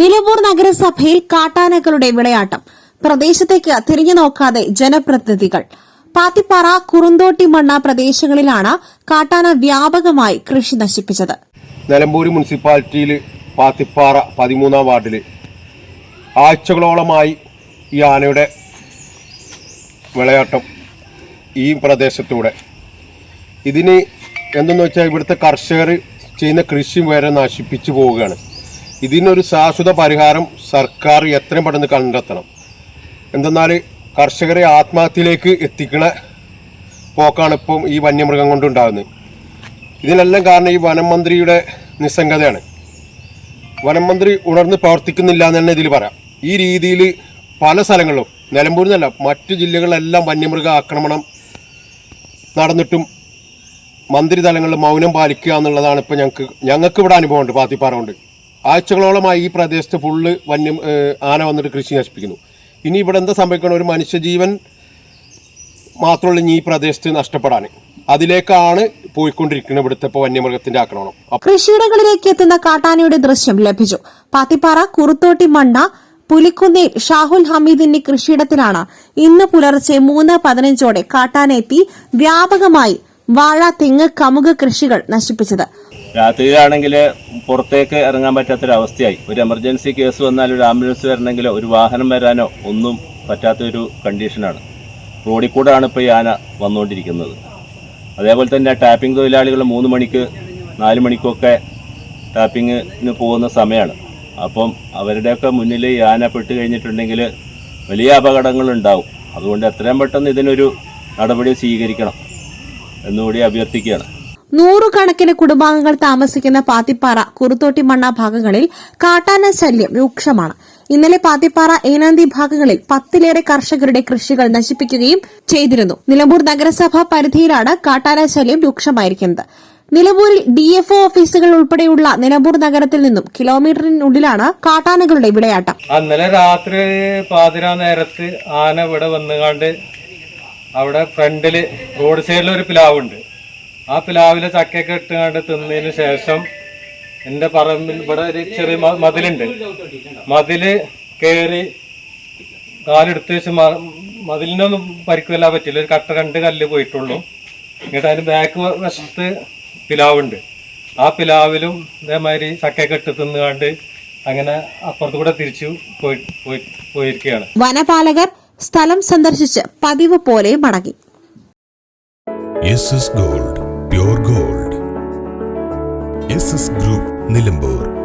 നഗരസഭയിൽ കാട്ടാനകളുടെ വിളയാട്ടം. പ്രദേശത്തേക്ക് തിരിഞ്ഞു നോക്കാതെ ജനപ്രതിനിധികൾ. പാത്തിപ്പാറ കുറുന്തോട്ടി മണ്ണ പ്രദേശങ്ങളിലാണ് കാട്ടാന വ്യാപകമായി കൃഷി നശിപ്പിച്ചത്. നിലമ്പൂർ മുനിസിപ്പാലിറ്റിയിൽ പാത്തിപ്പാറ പതിമൂന്നാം വാർഡിൽ ആഴ്ചകളോളമായി ഈ ആനയുടെ വിളയാട്ടം ഈ പ്രദേശത്തൂടെ. ഇതിന് എന്തെന്ന് വെച്ചാൽ ഇവിടുത്തെ കർഷകർ ചെയ്യുന്ന കൃഷി വരെ നശിപ്പിച്ചു പോവുകയാണ്. ഇതിനൊരു ശാശ്വത പരിഹാരം സർക്കാർ എത്രയും പെട്ടെന്ന് കണ്ടെത്തണം. എന്തെന്നാൽ കർഷകരെ ആത്മഹത്യയിലേക്ക് എത്തിക്കണ പോക്കാണ് ഇപ്പം ഈ വന്യമൃഗം കൊണ്ടുണ്ടാകുന്നത്. ഇതിനെല്ലാം കാരണം ഈ വനം മന്ത്രിയുടെ നിസ്സംഗതയാണ്. വനം മന്ത്രി ഉണർന്ന് പ്രവർത്തിക്കുന്നില്ല എന്ന് തന്നെ ഇതിൽ പറയാം. ഈ രീതിയിൽ പല സ്ഥലങ്ങളിലും നിലമ്പൂരിൽ നിന്നല്ല മറ്റു ജില്ലകളിലെല്ലാം വന്യമൃഗ ആക്രമണം നടന്നിട്ടും മന്ത്രി തലങ്ങളിൽ മൗനം പാലിക്കുക എന്നുള്ളതാണ് ഇപ്പോൾ ഞങ്ങൾക്ക് ഞങ്ങൾക്ക് ഇവിടെ അനുഭവമുണ്ട് പാത്തിപ്പാറ കൊണ്ട്. ആഴ്ചകളോളമായി ഈ പ്രദേശത്ത് ഫുള്ള് വന്യം ആന വന്നിട്ട് കൃഷി നശിപ്പിക്കുന്നു. ഇനി ഇവിടെ എന്താ സംഭവിക്കണം ഒരു മനുഷ്യജീവൻ മാത്രമുള്ള ഈ പ്രദേശത്ത് നഷ്ടപ്പെടാൻ. അതിലേക്കാണ് പോയിക്കൊണ്ടിരിക്കുന്നത് ഇവിടുത്തെ വന്യമൃഗത്തിന്റെ ആക്രമണം. കൃഷിയിടങ്ങളിലേക്ക് എത്തുന്ന കാട്ടാനയുടെ ദൃശ്യം ലഭിച്ചു. പാത്തിപ്പാറ കുറുത്തോട്ടി മണ്ണ പുലിക്കുന്നേൽ ഷാഹുൽ ഹമീദിന്റെ കൃഷിയിടത്തിലാണ് ഇന്ന് പുലർച്ചെ മൂന്ന് പതിനഞ്ചോടെ കാട്ടാന എത്തി വ്യാപകമായി വാഴ തെങ്ങ് കമുക് കൃഷികൾ നശിപ്പിച്ചത്. രാത്രിയിലാണെങ്കിൽ പുറത്തേക്ക് ഇറങ്ങാൻ പറ്റാത്തൊരവസ്ഥയായി. ഒരു എമർജൻസി കേസ് വന്നാൽ ഒരു ആംബുലൻസ് വരണമെങ്കിലോ ഒരു വാഹനം വരാനോ ഒന്നും പറ്റാത്തൊരു കണ്ടീഷനാണ്. റോഡിൽ കൂടെയാണ് ഇപ്പോൾ ഈ ആന വന്നുകൊണ്ടിരിക്കുന്നത്. അതേപോലെ തന്നെ ടാപ്പിംഗ് തൊഴിലാളികൾ മൂന്ന് മണിക്ക് നാല് മണിക്കൊക്കെ ടാപ്പിങ്ങിന് പോകുന്ന സമയമാണ്. അപ്പം അവരുടെയൊക്കെ മുന്നിൽ ഈ ആന പെട്ട് കഴിഞ്ഞിട്ടുണ്ടെങ്കിൽ വലിയ അപകടങ്ങളുണ്ടാവും. അതുകൊണ്ട് എത്രയും പെട്ടെന്ന് ഇതിനൊരു നടപടി സ്വീകരിക്കണം. എന്നുകൂടി അഭ്യർത്ഥിക്കുകയാണ്. നൂറുകണക്കിന് കുടുംബാംഗങ്ങൾ താമസിക്കുന്ന പാത്തിപ്പാറ കുറുത്തോട്ടി മണ്ണ ഭാഗങ്ങളിൽ കാട്ടാന ശല്യം രൂക്ഷമാണ്. ഇന്നലെ പാത്തിപ്പാറ ഏനാന്തി ഭാഗങ്ങളിൽ പത്തിലേറെ കർഷകരുടെ കൃഷികൾ നശിപ്പിക്കുകയും ചെയ്തിരുന്നു. നിലമ്പൂർ നഗരസഭ പരിധിയിലാണ് കാട്ടാന ശല്യം രൂക്ഷമായിരിക്കുന്നത്. നിലമ്പൂരിൽ ഡിഎഫ്ഒ ഓഫീസുകൾ ഉൾപ്പെടെയുള്ള നിലമ്പൂർ നഗരത്തിൽ നിന്നും കിലോമീറ്ററിനുള്ളിലാണ് കാട്ടാനകളുടെ വിളയാട്ടം. ഇന്നലെ രാത്രി പാതിരാ നേരത്ത് ആന ഇവിടെ വന്നുകാണ്ട് അവിടെ ഫ്രണ്ടിൽ റോഡ് സൈഡിൽ ഒരു പ്ലാവുണ്ട്. ആ പ്ലാവിലെ ചക്കയൊക്കെ ഇട്ടുകൊണ്ട് തിന്നതിന് ശേഷം എന്റെ പറമ്പിൽ ഇവിടെ ഒരു ചെറിയ മതിലുണ്ട്. മതിൽ കയറി കാലെടുത്ത് വെച്ച് മതിലിനൊന്നും പരിക്കുവല്ല പറ്റില്ല. ഒരു കട്ട രണ്ട് കല്ല് പോയിട്ടുള്ളൂ. എന്നിട്ട് അതിന് ബാക്ക് വശത്ത് പിലാവുണ്ട്. ആ പിലാവിലും ഇതേമാതിരി ചക്കയൊക്കെ ഇട്ട് തിന്നുകാണ്ട് അങ്ങനെ അപ്പുറത്തു കൂടെ തിരിച്ചു പോയി പോയി പോയിരിക്കുകയാണ്. വനപാലകർ സ്ഥലം സന്ദർശിച്ച് പതിവ് പോലെ മടങ്ങി. Gold gold group Nilambur